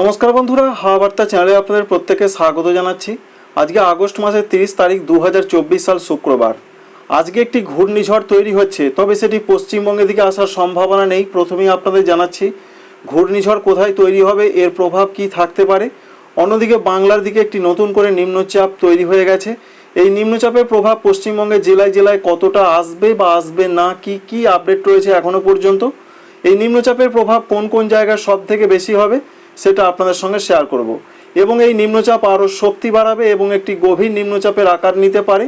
নমস্কার বন্ধুরা, হাওয়া বার্তা চ্যানেলে আপনাদের প্রত্যেকে স্বাগত জানাচ্ছি। আজকে আগস্ট মাসের তিরিশ তারিখ দু হাজার চব্বিশ সাল শুক্রবার। আজকে একটি ঘূর্ণিঝড় তৈরি হচ্ছে, তবে সেটি পশ্চিমবঙ্গের দিকে আসার সম্ভাবনা নেই। প্রথমেই আপনাদের জানাচ্ছি, ঘূর্ণিঝড় কোথায় তৈরি হবে, এর প্রভাব কি থাকতে পারে? অন্যদিকে বাংলার দিকে একটি নতুন করে নিম্নচাপ তৈরি হয়ে গেছে। এই নিম্নচাপের প্রভাব পশ্চিমবঙ্গের জেলায় জেলায় কতটা আসবে বা আসবে না, কি কি আপডেট রয়েছে এখনও পর্যন্ত? এই নিম্নচাপের প্রভাব কোন কোন জায়গায় সব থেকে বেশি হবে? সেটা আপনাদের সঙ্গে শেয়ার করব। এবং এই নিম্নচাপ আরও শক্তি বাড়াবে এবং একটি গভীর নিম্নচাপের আকার নিতে পারে,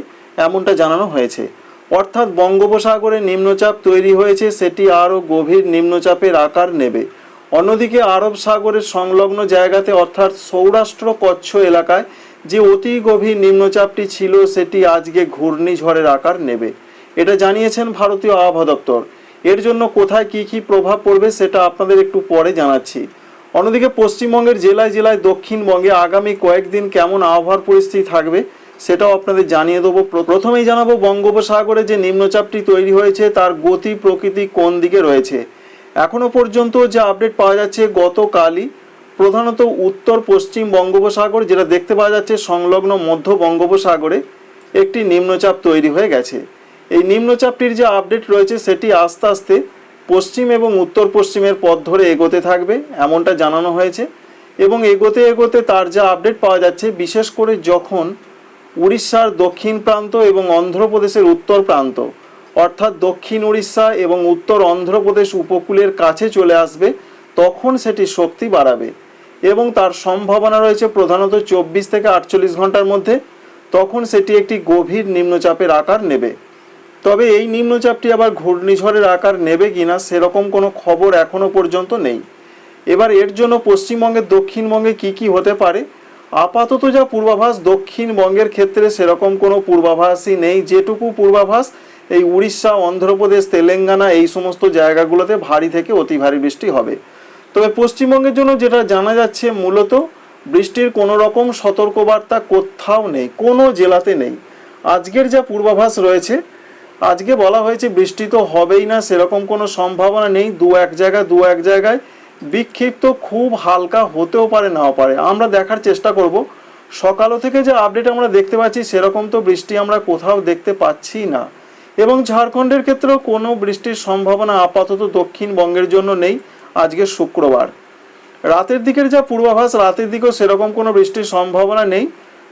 এমনটা জানানো হয়েছে। অর্থাৎ বঙ্গোপসাগরে নিম্নচাপ তৈরি হয়েছে, সেটি আরও গভীর নিম্নচাপের আকার নেবে। অন্যদিকে আরব সাগরের সংলগ্ন জায়গাতে, অর্থাৎ সৌরাষ্ট্র কচ্ছ এলাকায়, যে অতি গভীর নিম্নচাপটি ছিল, সেটি আজকে ঘূর্ণিঝড়ের আকার নেবে। এটা জানিয়েছেন ভারতীয় আবহাওয়া দপ্তর। এর জন্য কোথায় কি কি প্রভাব পড়বে, সেটা আপনাদের একটু পরে জানাচ্ছি। অন্যদিকে পশ্চিমবঙ্গের জেলায় জেলায় দক্ষিণবঙ্গে আগামী কয়েকদিন কেমন আবহাওয়ার পরিস্থিতি থাকবে সেটাও আপনাদের জানিয়ে দেবো। প্র- প্রথমেই জানাব বঙ্গোপসাগরে যে নিম্নচাপটি তৈরি হয়েছে, তার গতি প্রকৃতি কোন দিকে রয়েছে? এখনও পর্যন্ত যে আপডেট পাওয়া যাচ্ছে গতকালই, প্রধানত উত্তর পশ্চিম বঙ্গোপসাগর, যেটা দেখতে পাওয়া যাচ্ছে সংলগ্ন মধ্য বঙ্গোপসাগরে একটি নিম্নচাপ তৈরি হয়ে গেছে। এই নিম্নচাপটির যে আপডেট রয়েছে, সেটি আস্তে আস্তে পশ্চিম এবং উত্তর পশ্চিমের পথ ধরে এগোতে থাকবে, এমনটা জানানো হয়েছে। এবং এগোতে এগোতে তার যা আপডেট পাওয়া যাচ্ছে, বিশেষ করে যখন উড়িষ্যার দক্ষিণ প্রান্ত এবং অন্ধ্রপ্রদেশের উত্তর প্রান্ত, অর্থাৎ দক্ষিণ উড়িষ্যা এবং উত্তর অন্ধ্রপ্রদেশ উপকূলের কাছে চলে আসবে, তখন সেটি শক্তি বাড়াবে। এবং তার সম্ভাবনা রয়েছে প্রধানত চব্বিশ থেকে আটচল্লিশ ঘণ্টার মধ্যে, তখন সেটি একটি গভীর নিম্নচাপের আকার নেবে। তবে এই নিম্নচাপটি আবার ঘূর্ণিঝড়ের আকার নেবে কিনা সেরকম কোনো খবর এখনও পর্যন্ত নেই। এবার এর জন্য পশ্চিমবঙ্গের দক্ষিণবঙ্গে কি কি হতে পারে? আপাতত যা পূর্বাভাস, দক্ষিণবঙ্গের ক্ষেত্রে সেরকম কোনো পূর্বাভাসই নেই। যেটুকু পূর্বাভাস, এই উড়িষ্যা, অন্ধ্রপ্রদেশ, তেলেঙ্গানা এই সমস্ত জায়গাগুলোতে ভারী থেকে অতি ভারী বৃষ্টি হবে। তবে পশ্চিমবঙ্গের জন্য যেটা জানা যাচ্ছে, মূলত বৃষ্টির কোনো রকম সতর্কবার্তা কোথাও নেই, কোনো জেলাতে নেই। আজকের যা পূর্বাভাস রয়েছে আজকে বলা হয়েছে বৃষ্টি তো হবেই না, সেরকম কোনো সম্ভাবনা নেই, দু এক জায়গায়, দু এক জায়গায়। বিক্ষিপ্ত খুব হালকা হতেও পারে, নাও পারে। আমরা দেখার চেষ্টা করব। সকালও থেকে যে আপডেট আমরা দেখতে পাচ্ছি, সেরকম তো বৃষ্টি আমরা কোথাও দেখতে পাচ্ছি না। এবং ঝাড়খণ্ডের ক্ষেত্রেও কোনো বৃষ্টির সম্ভাবনা আপাতত দক্ষিণবঙ্গের জন্য নেই, আজকে শুক্রবার। রাতের দিকের যা পূর্বাভাস, রাতের দিকেও সেরকম কোনো বৃষ্টির সম্ভাবনা নেই।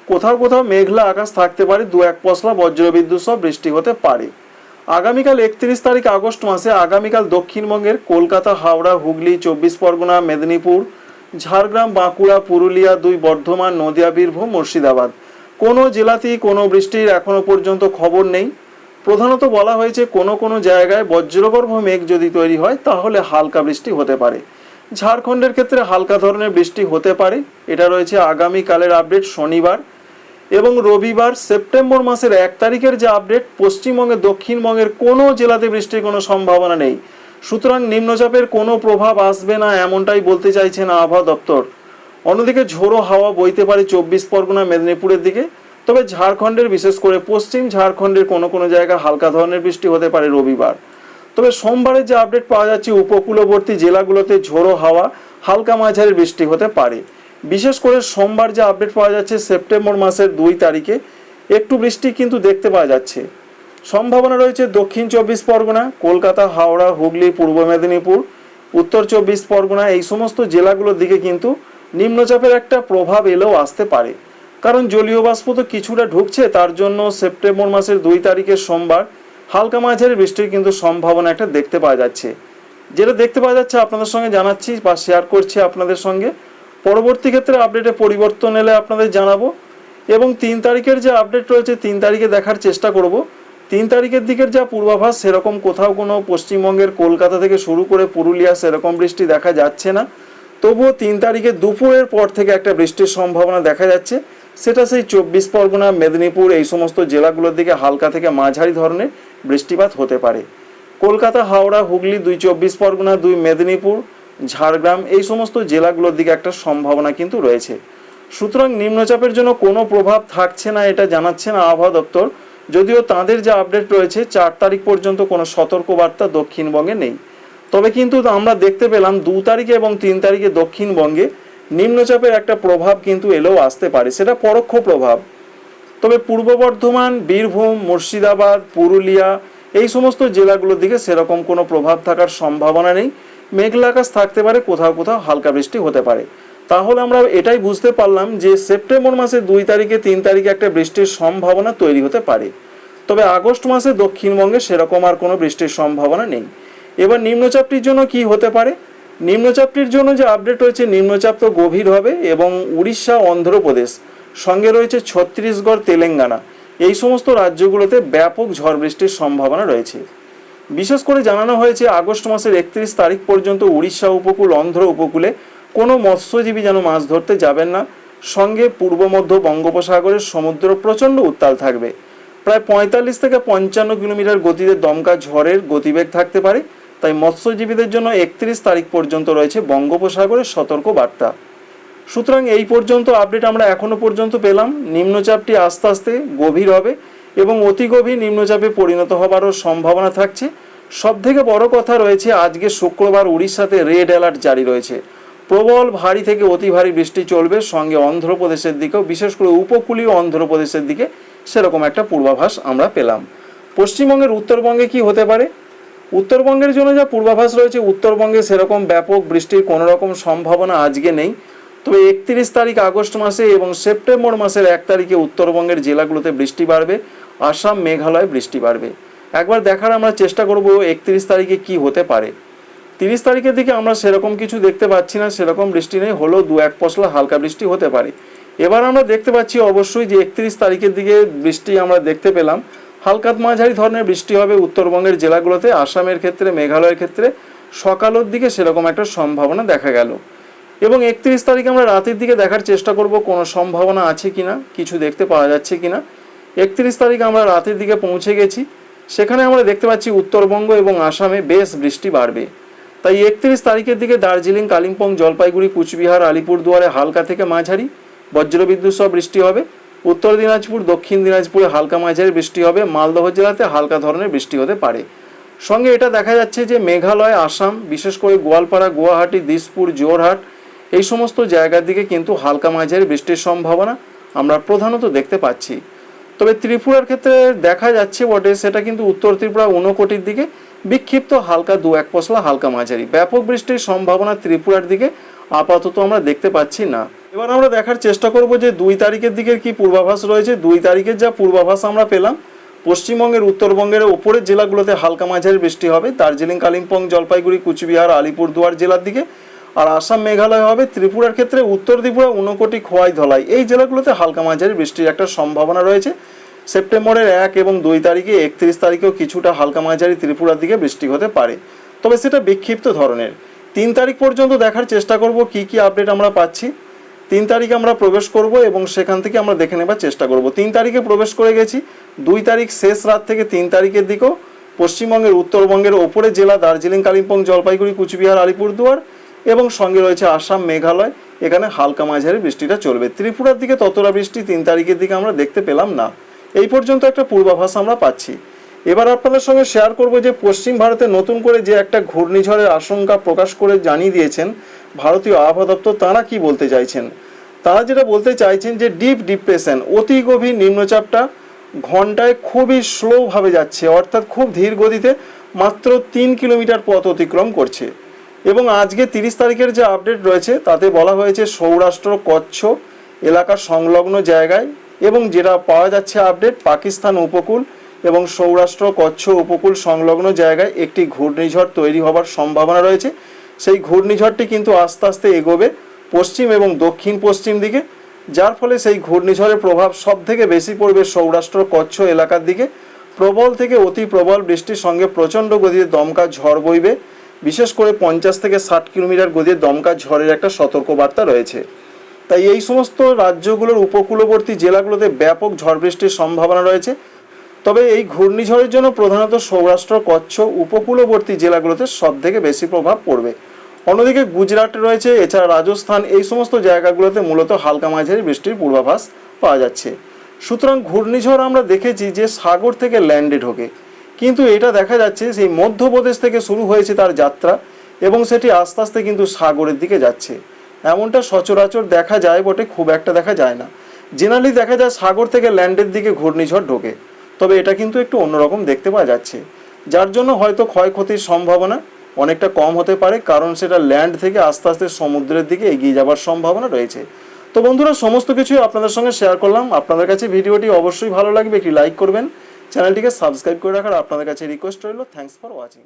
কোথাও কোথাও মেঘলা আকাশ থাকতে পারে, দু এক পশলা বজ্রবিদ্যুৎ সহ বৃষ্টি হতে পারে। আগামীকাল একত্রিশ তারিখ আগস্ট মাসে, আগামীকাল দক্ষিণবঙ্গের কলকাতা, হাওড়া, হুগলি, চব্বিশ পরগনা, মেদিনীপুর, ঝাড়গ্রাম, বাঁকুড়া, পুরুলিয়া, দুই বর্ধমান, নদিয়া, বীরভূম, মুর্শিদাবাদ। কোনো জেলাতেই কোনো বৃষ্টির এখনও পর্যন্ত খবর নেই। প্রধানত বলা হয়েছে, কোনো কোনো জায়গায় বজ্রগর্ভ মেঘ যদি তৈরি হয়, তাহলে হালকা বৃষ্টি হতে পারে। ঝাড়খণ্ডের ক্ষেত্রে হালকা ধরনের বৃষ্টি হতে পারে। এটা রয়েছে আগামীকালের আপডেট, শনিবার। এবং রবিবার সেপ্টেম্বর মাসের এক তারিখের যে আপডেট পশ্চিমবঙ্গের দক্ষিণবঙ্গের কোনো জেলাতে বৃষ্টির কোনো সম্ভাবনা নেই। সুতরাং নিম্নচাপের কোনো প্রভাব আসবে না এমনটাই বলতে চাইছেন আবহাওয়া দপ্তর। অন্যদিকে ঝোড়ো হাওয়া বইতে পারে চব্বিশ পরগনা, মেদিনীপুরের দিকে। তবে ঝাড়খণ্ডের, বিশেষ করে পশ্চিম ঝাড়খণ্ডের কোনো কোনো জায়গায় হালকা ধরনের বৃষ্টি হতে পারে রবিবার। তবে সোমবারের যে আপডেট পাওয়া যাচ্ছে, উপকূলবর্তী জেলাগুলোতে ঝোড়ো হাওয়া, হালকা মাঝারি বৃষ্টি হতে পারে। বিশেষ করে সোমবার যে আপডেট পাওয়া যাচ্ছে, সেপ্টেম্বর মাসের দুই তারিখে। একটু বৃষ্টি কিন্তু দেখতে পাওয়া যাচ্ছে। সম্ভাবনা রয়েছে দক্ষিণ চব্বিশ পরগনা, কলকাতা, হাওড়া, হুগলি, পূর্ব মেদিনীপুর, উত্তর চব্বিশ পরগনা, এই সমস্ত জেলাগুলোর দিকে কিন্তু নিম্নচাপের একটা প্রভাব এলেও আসতে পারে। কারণ জলীয় বাষ্প তো কিছুটা ঢুকছে, তার জন্য সেপ্টেম্বর মাসের দুই তারিখের সোমবার হালকা মাঝারি বৃষ্টির কিন্তু সম্ভাবনা একটা দেখতে পাওয়া যাচ্ছে। যেটা দেখতে পাওয়া যাচ্ছে, আপনাদের সঙ্গে জানাচ্ছি বা শেয়ার করছি আপনাদের সঙ্গে। পরবর্তী ক্ষেত্রে আপডেটে পরিবর্তন এলে আপনাদের জানাব। এবং তিন তারিখের যে আপডেট রয়েছে, তিন তারিখে দেখার চেষ্টা করব। তিন তারিখের দিকের যা পূর্বাভাস, সেরকম কোথাও কোনো পশ্চিমবঙ্গের কলকাতা থেকে শুরু করে পুরুলিয়া সেরকম বৃষ্টি দেখা যাচ্ছে না। তবুও তিন তারিখে দুপুরের পর থেকে একটা বৃষ্টির সম্ভাবনা দেখা যাচ্ছে। সেটা সেই চব্বিশ পরগনা, মেদিনীপুর, এই সমস্ত জেলাগুলোর দিকে হালকা থেকে মাঝারি ধরনের বৃষ্টিপাত হতে পারে। কলকাতা, হাওড়া, হুগলি, দুই চব্বিশ পরগনা, দুই মেদিনীপুর ঝাড়গ্রাম, এই সমস্ত জেলাগুলোর দিকে একটা সম্ভাবনা কিন্তু রয়েছে। সুতরাং নিম্নচাপের জন্য কোনো প্রভাব থাকছে না, এটা জানাচ্ছেন আবহাওয়া দপ্তর। যদিও তাদের যে আপডেট রয়েছে, চার তারিখ পর্যন্ত কোনো সতর্কবার্তা দক্ষিণবঙ্গে নেই। তবে কিন্তু আমরা দেখতে পেলাম দু তারিখে এবং তিন তারিখে দক্ষিণবঙ্গে নিম্নচাপের একটা প্রভাব কিন্তু এলেও আসতে পারে, সেটা পরোক্ষ প্রভাব। তবে পূর্ব বর্ধমান, বীরভূম, মুর্শিদাবাদ, পুরুলিয়া, এই সমস্ত জেলাগুলোর দিকে সেরকম কোনো প্রভাব থাকার সম্ভাবনা নেই। মেঘলা আকাশ থাকতে পারে, কোথাও কোথাও হালকা বৃষ্টি হতে পারে। তাহলে আমরা এটাই বুঝতে পারলাম যে সেপ্টেম্বর মাসের দুই তারিখে তিন তারিখে একটা বৃষ্টির সম্ভাবনা তৈরি হতে পারে। তবে আগস্ট মাসে দক্ষিণবঙ্গে সেরকম আর কোনো বৃষ্টির সম্ভাবনা নেই। এবার নিম্নচাপটির জন্য কি হতে পারে? নিম্নচাপটির জন্য যে আপডেট রয়েছে, নিম্নচাপ তো গভীর হবে এবং উড়িষ্যা, অন্ধ্রপ্রদেশ, সঙ্গে রয়েছে ছত্তিশগড়, তেলেঙ্গানা, এই সমস্ত রাজ্যগুলোতে ব্যাপক ঝড় বৃষ্টির সম্ভাবনা রয়েছে। বিশেষ করে জানানো হয়েছে, আগস্ট মাসের একত্রিশ তারিখ পর্যন্ত উড়িষ্যা উপকূল, অন্ধ্র উপকূলে কোনো মৎস্যজীবী যেন মাছ ধরতে যাবেন না। সঙ্গে পূর্ব, মধ্য বঙ্গোপসাগরের সমুদ্র প্রচণ্ড উত্তাল থাকবে। প্রায় পঁয়তাল্লিশ থেকে পঞ্চান্ন কিলোমিটার গতিতে দমকা ঝড়ের গতিবেগ থাকতে পারে। তাই মৎস্যজীবীদের জন্য একত্রিশ তারিখ পর্যন্ত রয়েছে বঙ্গোপসাগরের সতর্ক বার্তা সুতরাং এই পর্যন্ত আপডেট আমরা এখনও পর্যন্ত পেলাম। নিম্নচাপটি আস্তে আস্তে গভীর হবে। এবং অতি গভীর নিম্নচাপে পরিণত হবারও সম্ভাবনা থাকছে। সব থেকে বড় কথা রয়েছে, আজকে শুক্রবার উড়িষ্যাতে রেড অ্যালার্ট জারি রয়েছে। প্রবল ভারী থেকে অতি ভারী বৃষ্টি চলবে, সঙ্গে অন্ধ্রপ্রদেশের দিকেও, বিশেষ করে উপকূলীয় অন্ধ্রপ্রদেশের দিকে সেরকম একটা পূর্বাভাস আমরা পেলাম। পশ্চিমবঙ্গের উত্তরবঙ্গে কি হতে পারে? উত্তরবঙ্গের জন্য যা পূর্বাভাস রয়েছে, উত্তরবঙ্গে সেরকম ব্যাপক বৃষ্টির কোনো রকম সম্ভাবনা আজকে নেই। তবে একত্রিশ তারিখ আগস্ট মাসে এবং সেপ্টেম্বর মাসের এক তারিখে উত্তরবঙ্গের জেলাগুলোতে বৃষ্টি বাড়বে। আসাম মেঘালয় বৃষ্টি বাড়বে। একবার দেখার আমরা চেষ্টা করব একত্রিশ তারিখে কি হতে পারে। তিরিশ তারিখের দিকে আমরা সেরকম কিছু দেখতে পাচ্ছি না, সেরকম বৃষ্টি নেই, হলেও দু এক পশলা হালকা বৃষ্টি হতে পারে। এবার আমরা দেখতে পাচ্ছি অবশ্যই যে একত্রিশ তারিখের দিকে বৃষ্টি আমরা দেখতে পেলাম। হালকা মাঝারি ধরনের বৃষ্টি হবে উত্তরবঙ্গের জেলাগুলোতে, আসামের ক্ষেত্রে, মেঘালয়ের ক্ষেত্রে। সকালের দিকে সেরকম একটা সম্ভাবনা দেখা গেল। এবং একত্রিশ তারিখে আমরা রাতের দিকে দেখার চেষ্টা করব, কোনো সম্ভাবনা আছে কিনা, কিছু দেখতে পাওয়া যাচ্ছে কিনা। একত্রিশ তারিখ আমরা রাতের দিকে পৌঁছে গেছি। সেখানে আমরা দেখতে পাচ্ছি উত্তরবঙ্গ এবং আসামে বেশ বৃষ্টি বাড়বে। তাই একত্রিশ তারিখের দিকে দার্জিলিং, কালিম্পং, জলপাইগুড়ি, কুচবিহার, আলিপুরদুয়ারে হালকা থেকে মাঝারি। বজ্রবিদ্যুৎ সহ বৃষ্টি হবে। উত্তর দিনাজপুর, দক্ষিণ দিনাজপুরে হালকা মাঝারি বৃষ্টি হবে। মালদহ জেলাতে হালকা ধরনের বৃষ্টি হতে পারে। সঙ্গে এটা দেখা যাচ্ছে যে মেঘালয়, আসাম, বিশেষ করে গোয়ালপাড়া, গুয়াহাটি, দিসপুর, জোরহাট এই সমস্ত জায়গার দিকে কিন্তু হালকা মাঝারি বৃষ্টির সম্ভাবনা আমরা প্রধানত দেখতে পাচ্ছি। তবে ত্রিপুরার ক্ষেত্রে দেখা যাচ্ছে বটে, সেটা কিন্তু উত্তর ত্রিপুরা ঊনকোটির দিকে। বিক্ষিপ্ত হালকা দু এক পশলা হালকা মাঝারি। ব্যাপক বৃষ্টির সম্ভাবনা ত্রিপুরার দিকে আপাতত আমরা দেখতে পাচ্ছি না। এবার আমরা দেখার চেষ্টা করব যে দুই তারিখের দিকের কি পূর্বাভাস রয়েছে। দুই তারিখের যা পূর্বাভাস আমরা পেলাম, পশ্চিমবঙ্গের, উত্তরবঙ্গের ওপরের জেলাগুলোতে হালকা মাঝারি বৃষ্টি হবে। দার্জিলিং, কালিম্পং, জলপাইগুড়ি, কুচবিহার, আলিপুরদুয়ার জেলার দিকে আর আসাম মেঘালয় হবে, ত্রিপুরার ক্ষেত্রে উত্তর ত্রিপুরা, ঊনকোটি খোয়াই ধলাই। এই জেলাগুলোতে হালকা মাঝারি বৃষ্টির একটা সম্ভাবনা রয়েছে। সেপ্টেম্বরের এক এবং দুই তারিখে একত্রিশ তারিখেও কিছুটা হালকা মাঝারি ত্রিপুরার দিকে বৃষ্টি হতে পারে। তবে সেটা বিক্ষিপ্ত ধরনের। তিন তারিখ পর্যন্ত দেখার চেষ্টা করব কি কি আপডেট আমরা পাচ্ছি। তিন তারিখে আমরা প্রবেশ করব এবং সেখান থেকে আমরা দেখে নেবার চেষ্টা করব। তিন তারিখে প্রবেশ করে গেছি। দুই তারিখ শেষ রাত থেকে তিন তারিখের দিকেও পশ্চিমবঙ্গের, উত্তরবঙ্গের ওপরে জেলা দার্জিলিং, কালিম্পং, জলপাইগুড়ি, কুচবিহার, আলিপুরদুয়ার এবং সঙ্গে রয়েছে আসাম মেঘালয়। এখানে হালকা মাঝারি বৃষ্টিটা চলবে। ত্রিপুরার দিকে ততটা বৃষ্টি তিন তারিখের দিকে আমরা দেখতে পেলাম না। এই পর্যন্ত একটা পূর্বাভাস আমরা পাচ্ছি। এবার আপনাদের সঙ্গে শেয়ার করব যে পশ্চিম ভারতে নতুন করে যে একটা ঘূর্ণিঝড়ের আশঙ্কা প্রকাশ করে জানিয়ে দিয়েছেন ভারতীয় আবহাওয়া দপ্তর, তাঁরা কি বলতে চাইছেন? তারা যেটা বলতে চাইছেন যে ডিপ ডিপ্রেশন অতি গভীর নিম্নচাপটা ঘন্টায় খুবই স্লোভাবে যাচ্ছে, অর্থাৎ খুব ধীর গতিতে মাত্র তিন কিলোমিটার পথ অতিক্রম করছে। এবং আজকে তিরিশ তারিখের যে আপডেট রয়েছে, তাতে বলা হয়েছে সৌরাষ্ট্র, কচ্ছ এলাকার সংলগ্ন জায়গায় এবং যেটা পাওয়া যাচ্ছে আপডেট পাকিস্তান উপকূল এবং সৌরাষ্ট্র, কচ্ছ উপকূল সংলগ্ন জায়গায় একটি ঘূর্ণিঝড় তৈরি হবার সম্ভাবনা রয়েছে। সেই ঘূর্ণিঝড়টি কিন্তু আস্তে আস্তে এগোবে পশ্চিম এবং দক্ষিণ পশ্চিম দিকে, যার ফলে সেই ঘূর্ণিঝড়ের প্রভাব সব থেকে বেশি পড়বে সৌরাষ্ট্র, কচ্ছ এলাকার দিকে। প্রবল থেকে অতি প্রবল বৃষ্টির সঙ্গে প্রচণ্ড গতিতে দমকা ঝড় বইবে। বিশেষ করে পঞ্চাশ থেকে ষাট কিলোমিটার গতিতে দমকা ঝড়ের একটা সতর্কবার্তা রয়েছে। তাই এই সমস্ত রাজ্যগুলোর উপকূলবর্তী জেলাগুলোতে ব্যাপক ঝড় বৃষ্টির সম্ভাবনা রয়েছে। তবে এই ঘূর্ণিঝড়ের জন্য প্রধানত সৌরাষ্ট্র, কচ্ছ, উপকূলবর্তী জেলাগুলোতে সব থেকে বেশি প্রভাব পড়বে। অন্যদিকে গুজরাট রয়েছে, এছাড়া রাজস্থান, এই সমস্ত জায়গাগুলোতে মূলত হালকা মাঝারি বৃষ্টির পূর্বাভাস পাওয়া যাচ্ছে। সুতরাং ঘূর্ণিঝড় আমরা দেখেছি যে সাগর থেকে ল্যান্ডে ঢোকে। কিন্তু এটা দেখা যাচ্ছে সেই মধ্যপ্রদেশ থেকে শুরু হয়েছে তার যাত্রা এবং সেটি আস্তে আস্তে কিন্তু সাগরের দিকে যাচ্ছে। এমনটা সচরাচর দেখা যায় বটে, খুব একটা দেখা যায় না। জেনারেলি দেখা যায় সাগর থেকে ল্যান্ডের দিকে ঘূর্ণিঝড় ঢোকে, তবে এটা কিন্তু একটু অন্যরকম দেখতে পাওয়া যাচ্ছে। যার জন্য হয়তো ক্ষয়ক্ষতির সম্ভাবনা অনেকটা কম হতে পারে, কারণ সেটা ল্যান্ড থেকে আস্তে আস্তে সমুদ্রের দিকে এগিয়ে যাবার সম্ভাবনা রয়েছে। তো বন্ধুরা, সমস্ত কিছুই আপনাদের সঙ্গে শেয়ার করলাম। আপনাদের কাছে ভিডিওটি অবশ্যই ভালো লাগবে, একটি লাইক করবেন। চ্যানেলটিকে সাবস্ক্রাইব করে রাখার আপনাদের কাছে রিকোয়েস্ট রইল। Thanks for watching